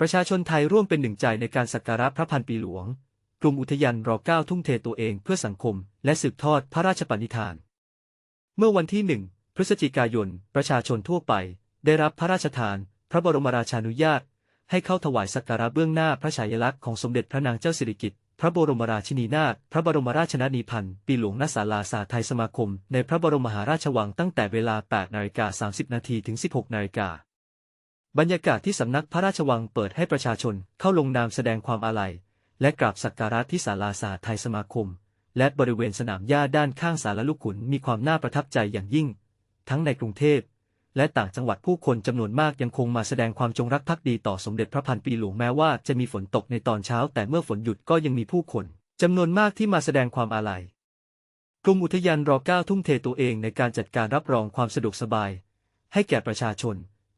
ประชาชนไทยร่วมเป็นหนึ่งใจในการสักการะพระพันปีหลวง กลุ่มอุทยานรอเก้าทุ่มเทตัวเองเพื่อสังคม และสืบทอดพระราชปณิธาน เมื่อวันที่หนึ่งพฤศจิกายน ประชาชนทั่วไป ได้รับพระราชทาน พระบรมราชานุญาต ให้เข้าถวายสักการะเบื้องหน้าพระฉายาลักษณ์ของสมเด็จพระนางเจ้าสิริกิติ์พระบรมราชินีนาถพระบรมราชนนีพันธ์ปีหลวงณศาลาสาไทยสมาคม ในพระบรมมหาราชวังตั้งแต่เวลา 8นาฬิกา30 นาทีถึง 16นาฬิกา บรรยากาศที่สำนักพระราชวังเปิดให้ประชาชนเข้าลงนามแสดงความอาลัย และกราบสักการะที่ศาลาสาไทยสมาคม และบริเวณสนามหญ้าด้านข้างศาลลูกขุนมีความน่าประทับใจอย่างยิ่ง ทั้งในกรุงเทพและต่างจังหวัดผู้คนจำนวนมากยังคงมาแสดงความจงรักภักดีต่อสมเด็จพระพันปีหลวงแม้ว่าจะมีฝนตกในตอนเช้า แต่เมื่อฝนหยุดก็ยังมีผู้คนจำนวนมากที่มาแสดงความอาลัย กรมอุทยานรอเก้าทุ่มเทตัวเองในการจัดการรับรองความสะดวกสบาย ให้แก่ประชาชน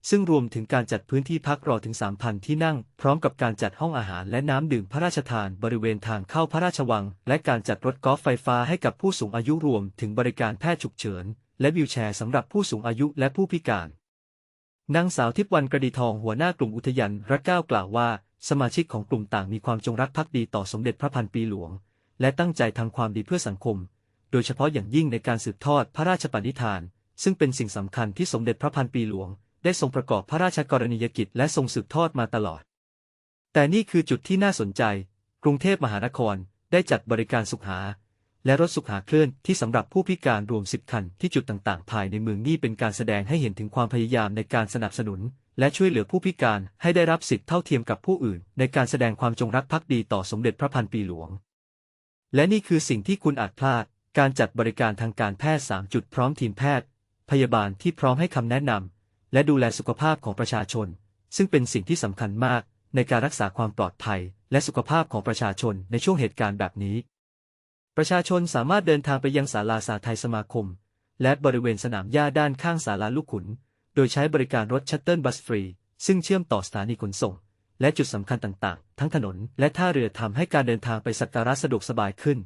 ซึ่งรวมถึงการจัดพื้นที่พักรอถึง 3,000 ที่นั่ง พร้อมกับการจัดห้องอาหารและน้ำดื่มพระราชทานบริเวณทางเข้าพระราชวัง และการจัดรถกอล์ฟไฟฟ้าให้กับผู้สูงอายุรวมถึงบริการแพทย์ฉุกเฉิน และวิวแชร์สำหรับผู้สูงอายุและผู้พิการนางสาวทิพย์วันกระดีทองหัวหน้ากลุ่มอุทยานรักเก้ากล่าวว่า สมาชิกของกลุ่มต่างมีความจงรักภักดีต่อสมเด็จพระพันปีหลวง และตั้งใจทำความดีเพื่อสังคม โดยเฉพาะอย่างยิ่งในการสืบทอดพระราชปณิธาน ซึ่งเป็นสิ่งสำคัญที่สมเด็จพระพันปีหลวง ได้ทรงประกอบพระราชกรณียกิจและทรงสืบทอดมาตลอด แต่นี่คือจุดที่น่าสนใจ กรุงเทพมหานครได้จัดบริการสุขหาและรถสุขหาเคลื่อนที่สำหรับผู้พิการรวม10คันที่จุดต่างๆ ภายในเมืองนี่เป็นการแสดงให้เห็นถึงความพยายามในการสนับสนุน และช่วยเหลือผู้พิการให้ได้รับสิทธิเท่าเทียมกับผู้อื่น ในการแสดงความจงรักภักดีต่อสมเด็จพระพันปีหลวง และนี่คือสิ่งที่คุณอาจพลาด การจัดบริการทางการแพทย์3จุดพร้อมทีมแพทย์ พยาบาลที่พร้อมให้คำแนะนำ และดูแลสุขภาพของประชาชน ซึ่งเป็นสิ่งที่สำคัญมากในการรักษาความปลอดภัย และสุขภาพของประชาชนในช่วงเหตุการณ์แบบนี้ ประชาชนสามารถเดินทางไปยังศาลาสาไทยสมาคม และบริเวณสนามหญ้าด้านข้างศาลาลูกขุน โดยใช้บริการรถชัตเติลบัสฟรี ซึ่งเชื่อมต่อสถานีขนส่ง และจุดสำคัญต่างๆ ทั้งถนน และท่าเรือทำให้การเดินทางไปสักการะสะดวกสบายขึ้น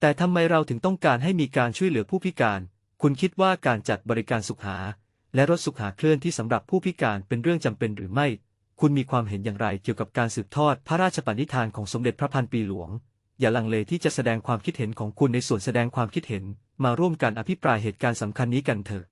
แต่ทำไมเราถึงต้องการให้มีการช่วยเหลือผู้พิการ คุณคิดว่าการจัดบริการสุขหา และรถสุขหาเคลื่อนที่สำหรับผู้พิการเป็นเรื่องจำเป็นหรือไม่ คุณมีความเห็นอย่างไรเกี่ยวกับการสืบทอดพระราชปณิธานของสมเด็จพระพันปีหลวง อย่าลังเลที่จะแสดงความคิดเห็นของคุณในส่วนแสดงความคิดเห็น มาร่วมกันอภิปรายเหตุการณ์สำคัญนี้กันเถอะ